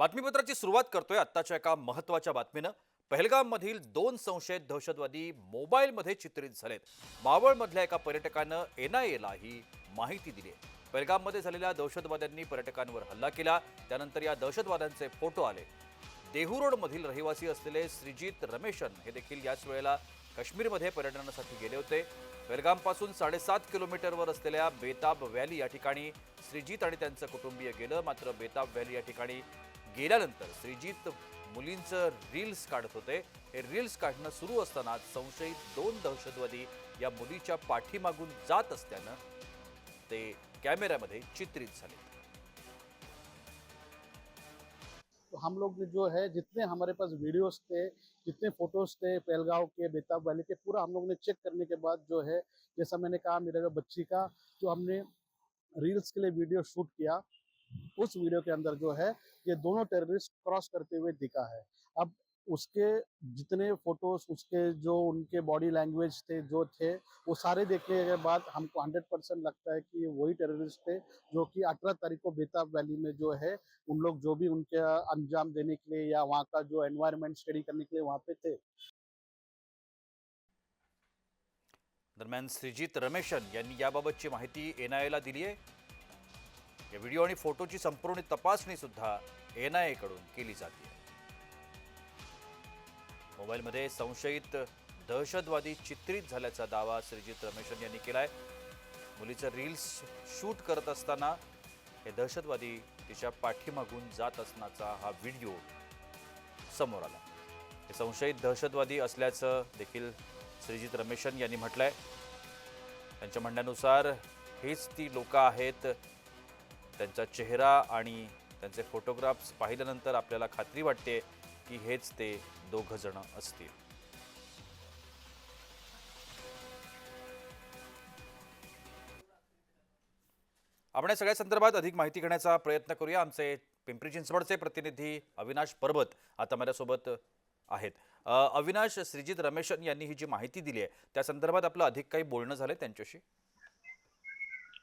बातमीपत्राची सुरुवात करतोय आत्ताच्या एका महत्त्वाच्या बातमीनं. पहलगाममधील दोन संशयित दहशतवादी मोबाईलमध्ये चित्रित झालेत. मावळमधल्या एका पर्यटकानं एनआयएला ही माहिती दिली आहे. पहलगाममध्ये झालेल्या दहशतवाद्यांनी पर्यटकांवर हल्ला केला. त्यानंतर या दहशतवाद्यांचे फोटो आले. देहूरोडमधील रहिवासी असलेले श्रीजित रमेशन हे देखील याच वेळेला काश्मीरमध्ये पर्यटनासाठी गेले होते. बेलगामपासून साडेसात किलोमीटरवर असलेल्या बेताब व्हॅली या ठिकाणी श्रीजित आणि त्यांचं कुटुंबीय गेलं. मात्र बेताब व्हॅली या ठिकाणी गेल्यानंतर श्रीजित मुलींचं रील्स काढत होते. हे रील्स काढणं सुरू असताना संशयित दोन दहशतवादी या मुलीच्या पाठीमागून जात असल्यानं ते कॅमेऱ्यामध्ये चित्रित झाले. तो हम लोग जो है, जितने हमारे पास वीडियोस थे, जितने फ़ोटोज़ थे पहलगांव के, बेताब वैली के, पूरा हम लोग ने चेक करने के बाद जो है, जैसा मैंने कहा, मेरे बच्ची का, जो हमने रील्स के लिए वीडियो शूट किया उस वीडियो के अंदर जो है, ये दोनों टेररिस्ट क्रॉस करते हुए दिखा है। अब उसके जितने फ़ोटोज़ उसके जो उनके बॉडी लैंग्वेज थे, जो थे, वो सारे देखने के बाद हमको हंड्रेड परसेंट लगता है कि ये वही टेररिस्ट थे, जो कि अठारह तारीख को बेताब वैली में जो है, उन लोग जो भी उनके अंजाम देने के लिए या वहाँ का जो एनवायरनमेंट स्टडी करने के लिए वहाँ पे थे। दरम्यान श्रीजित रमेशन यांनी याबाबतची माहिती एनआयएला दिली आहे या व्हिडिओ आणि फोटोची संपूर्ण तपासणी सुद्धा आयकडून केली जाते. मोबाईलमध्ये संशयित दहशतवादी चित्रित झाल्याचा दावा श्रीजित रमेशन यांनी केलाय. मुलीचं रील्स शूट करत असताना हे दहशतवादी तिच्या पाठीमागून जात असण्याचा हा व्हिडिओ समोर आला. हे संशयित दहशतवादी असल्याचं देखील श्रीजित रमेशन यांनी म्हटलंय. त्यांच्या म्हणण्यानुसार हेच ती लोक आहेत त्यांचा चेहरा आणि त्यांचे फोटोग्राफ्स पाहिल्यानंतर आपल्याला खात्री वाटते की हेच ते दोघं जण असतील. आपण या सगळ्या संदर्भात अधिक माहिती घेण्याचा प्रयत्न करूया. आमचे पिंपरी चिंचवडचे प्रतिनिधी अविनाश परबत आता माझ्यासोबत आहेत. अविनाश श्रीजित रमेशन यांनी ही जी माहिती दिली आहे त्या संदर्भात आपलं अधिक काही बोलणं झालंय त्यांच्याशी?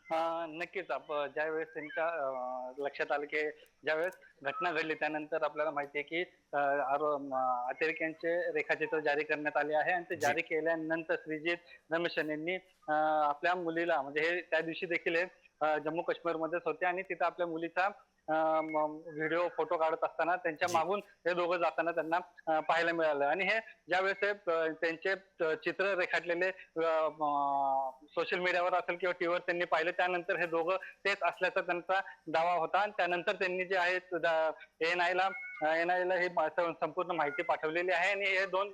हा, नक्कीच आप ज्यावेळेस त्यांच्या अं, लक्षात आलं की ज्यावेळेस घटना घडली त्यानंतर आपल्याला माहिती आहे की अं, आरो- म, अतिरेक्यांचे रेखाचित्र जारी करण्यात आले आहे आणि ते जी. जारी केल्यानंतर श्रीजित रमेशन यांनी अं, आपल्या मुलीला म्हणजे हे त्या दिवशी देखील हे अं, जम्मू काश्मीर मध्येच होते आणि तिथं आपल्या मुलीचा व्हिडिओ फोटो काढत असताना त्यांच्या. मागून हे दोघं जाताना त्यांना पाहायला मिळालं आणि हे ज्यावेळेस अं, त्यांचे चित्र रेखाटलेले सोशल मीडियावर असेल किंवा टीव्हीवर त्यांनी पाहिलं त्यानंतर हे दोघं तेच असल्याचा त्यांचा दावा होता आणि त्यानंतर त्यांनी जे आहे एन आयला एन आयला ही संपूर्ण माहिती पाठवलेली आहे आणि हे दोन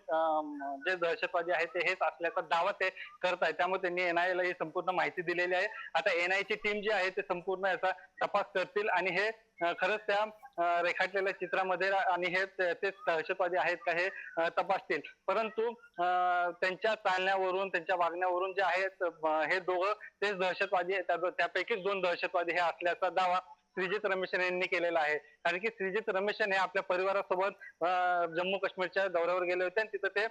जे दहशतवादी आहेत ते हेच असल्याचा दावा ते करत आहे त्यामुळे त्यांनी एन आयला ही संपूर्ण माहिती दिलेली आहे. आता एन आय ची टीम जी आहे ते संपूर्ण याचा तपास करतील आणि हे खरंच त्या रेखाटलेल्या चित्रामध्ये आणि हे ते- तेच दहशतवादी आहेत का हे तपासतील. परंतु त्यांच्या चालण्यावरून त्यांच्या वागण्यावरून जे आहेत हे दोघं तेच दहशतवादी आहेत. त्या- त्यापैकीच दोन दहशतवादी हे असल्याचा दावा श्रीजित रमेशन यांनी केलेला आहे. कारण की श्रीजित रमेशन हे आपल्या परिवारासोबत अं, जम्मू काश्मीरच्या दौऱ्यावर गेले होते आणि तिथं ते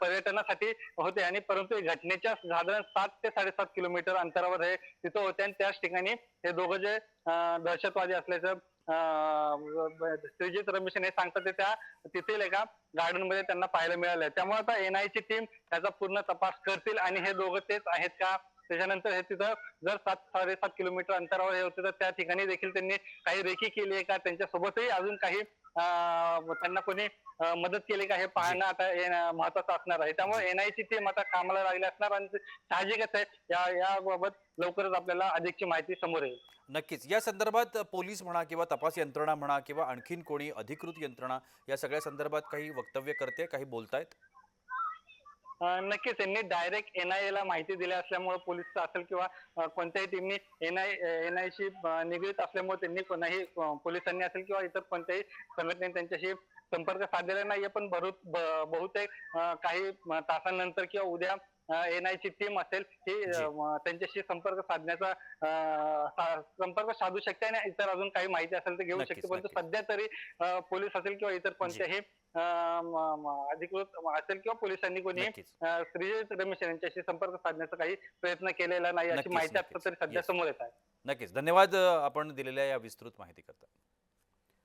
पर्यटनासाठी होते. आणि परंतु घटनेच्या साधारण सात ते साडेसात किलोमीटर अंतरावर हे तिथं होते आणि त्याच ठिकाणी हे दोघं जे दहशतवादी असल्याचं अं, श्रीजित रमेशन हे सांगतात ते त्या तिथील एका गार्डनमध्ये त्यांना पाहायला मिळालं. त्यामुळे आता एनआयची टीम त्याचा पूर्ण तपास करतील आणि हे दोघं तेच आहेत का त्याच्यानंतर हे तिथं जर सात साडेसात किलोमीटर अंतरावर हे होते तर त्या ठिकाणी देखील त्यांनी काही रेखी केली आहे का? त्यांच्या सोबतही अजून काही त्यांना कोणी मदत केली का? हे पाहणं आता महत्वाचं असणार आहे. त्यामुळे एनआयसी टीम आता कामाला लागली असणार आणि साहजिकच आहे. या याबाबत लवकरच आपल्याला अधिकची माहिती समोर येईल. नक्कीच. या संदर्भात पोलीस म्हणा किंवा तपास यंत्रणा म्हणा किंवा आणखीन कोणी अधिकृत यंत्रणा या सगळ्या संदर्भात काही वक्तव्य करते काही बोलतायत? नक्कीच त्यांनी डायरेक्ट एनआयए ला माहिती दिली असल्यामुळे पोलीस असेल किंवा कोणत्याही टीमनी एनआय एनआय शी निगडीत असल्यामुळे त्यांनी कोणाही पोलिसांनी असेल किंवा इतर कोणत्याही संघटनेने त्यांच्याशी संपर्क साधलेला नाहीये. पण बहुतेक काही तासांनंतर किंवा उद्या एनआय ची टीम असेल ही त्यांच्याशी संपर्क साधण्याचा सा- संपर्क साधू शकते आणि इतर अजून काही माहिती असेल तर घेऊ शकते. परंतु. सध्या तरी पोलीस असेल किंवा इतर कोणत्याही अधिकृत असेल किंवा पोलिसांनी कोणी श्रीजित रमेश यांच्याशी संपर्क साधण्याचा काही प्रयत्न केलेला नाही अशी माहिती आता. तरी सध्या. समोर येत आहे. नक्कीच. धन्यवाद आपण दिलेल्या या विस्तृत माहिती करता